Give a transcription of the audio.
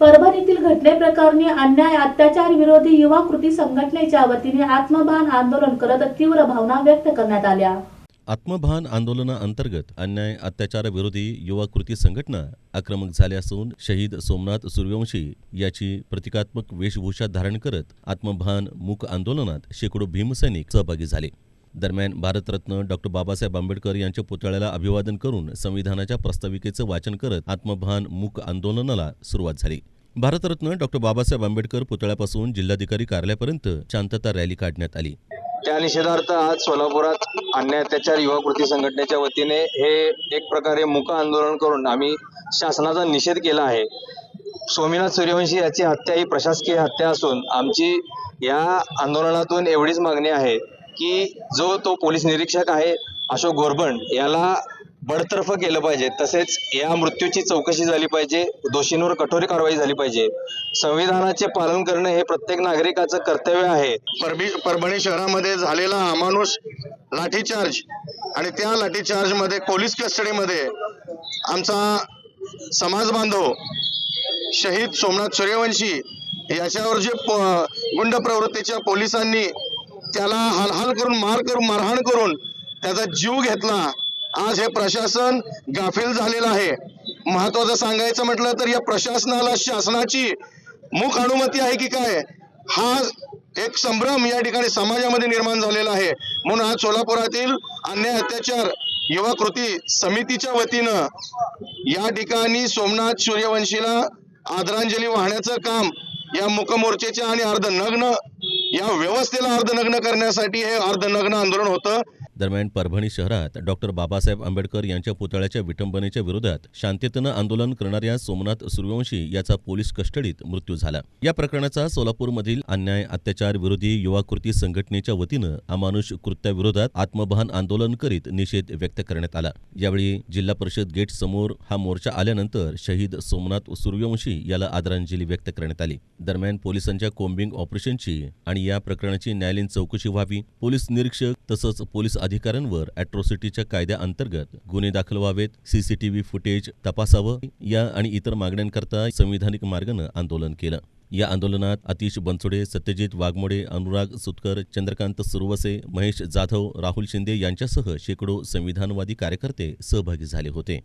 परभणीतील घटनेप्रकरणी अन्याय अत्याचार विरोधी युवा कृती संघटनेच्या वतीने आत्मभान आंदोलन करत तीव्र भावना व्यक्त करण्यात आल्या. आत्मभान आंदोलनाअंतर्गत अन्याय अत्याचाराविरोधी युवा कृती संघटना आक्रमक झाली असून शहीद सोमनाथ सूर्यवंशी याची प्रतिकात्मक वेशभूषा धारण करत आत्मभान मूक आंदोलनात शेकडो भीमसैनिक सहभागी झाले. दरम्यान भारतरत्न डॉक्टर बाबासाहेब आंबेडकर यांच्या पुतळ्याला अभिवादन करून संविधानाच्या प्रस्ताविकेचं वाचन करत आत्मभान मूक आंदोलनाला सुरुवात झाली. भारतरत्न डॉक्टर बाबासाहेब आंबेडकर पुतळ्यापासून जिल्हाधिकारी कार्यालयापर्यंत शांतता रॅली काढण्यात आली. त्या निषेधार्थ आज सोलापुरात अन्याय अत्याचार युवा कृती संघटनेच्या वतीने हे एक प्रकारे मुक आंदोलन करून आम्ही शासनाचा निषेध केला आहे. स्वामीनाथ सूर्यवंशी याची हत्या ही प्रशासकीय हत्या असून आमची या आंदोलनातून एवढीच मागणी आहे. की जो तो पोलीस निरीक्षक आहे अशोक गोरबंड याला बडतर्फ केलं पाहिजे. तसेच या मृत्यूची चौकशी झाली पाहिजे दोषींवर कठोर कारवाई झाली पाहिजे. संविधानाचे पालन करणे हे प्रत्येक नागरिकाचं कर्तव्य आहे. परबी परभणी शहरामध्ये झालेला अमानुष लाठीचार्ज आणि त्या लाठीचार्जमध्ये पोलीस कस्टडीमध्ये आमचा समाज बांधव शहीद सोमनाथ सूर्यवंशी याच्यावर जे गुंड प्रवृत्तीच्या पोलिसांनी त्याला हलहल करून मार करून मारहाण करून त्याचा जीव घेतला. आज हे प्रशासन गाफील झालेलं आहे. महत्वाचं सांगायचं म्हटलं तर या प्रशासनाला शासनाची मुख अनुमती आहे की काय? हा एक संभ्रम या ठिकाणी समाजामध्ये निर्माण झालेला आहे. म्हणून आज सोलापुरातील अन्याय अत्याचार युवा कृती समितीच्या वतीनं या ठिकाणी सोमनाथ सूर्यवंशीला आदरांजली वाहण्याचं काम या मुकमोर्चेच्या आणि अर्ध नग्न या व्यवस्थेला अर्धनग्न करण्यासाठी हे अर्धनग्न आंदोलन होतं. दरम्यान परभणी शहरात डॉक्टर बाबासाहेब आंबेडकर यांच्या पुतळ्याच्या विटंबनेच्या विरोधात शांततेनं आंदोलन करणाऱ्या सोमनाथ सूर्यवंशी याचा पोलीस कस्टडीत मृत्यू झाला. या प्रकरणाचा सोलापूरमधील अन्याय अत्याचार विरोधी युवा कृती संघटनेच्या वतीनं अमानुष कृत्याविरोधात आत्मभान आंदोलन करीत निषेध व्यक्त करण्यात आला. यावेळी जिल्हा परिषद गेट समोर हा मोर्चा आल्यानंतर शहीद सोमनाथ सूर्यवंशी याला आदरांजली व्यक्त करण्यात आली. दरम्यान पोलिसांच्या कोम्बिंग ऑपरेशनची आणि या प्रकरणाची न्यायालयीन चौकशी व्हावी पोलीस निरीक्षक तसंच पोलीस अधिकाऱ्यांवर अॅट्रॉसिटीच्या कायद्याअंतर्गत गुन्हे दाखल व्हावेत सीसीटीव्ही फुटेज तपासावं या आणि इतर मागण्यांकरता संविधानिक मार्गानं आंदोलन केलं. या आंदोलनात आतिश बनसोडे सत्यजित वाघमोडे अनुराग सुतकर चंद्रकांत सुरवसे महेश जाधव राहुल शिंदे यांच्यासह शेकडो संविधानवादी कार्यकर्ते सहभागी झाले होते.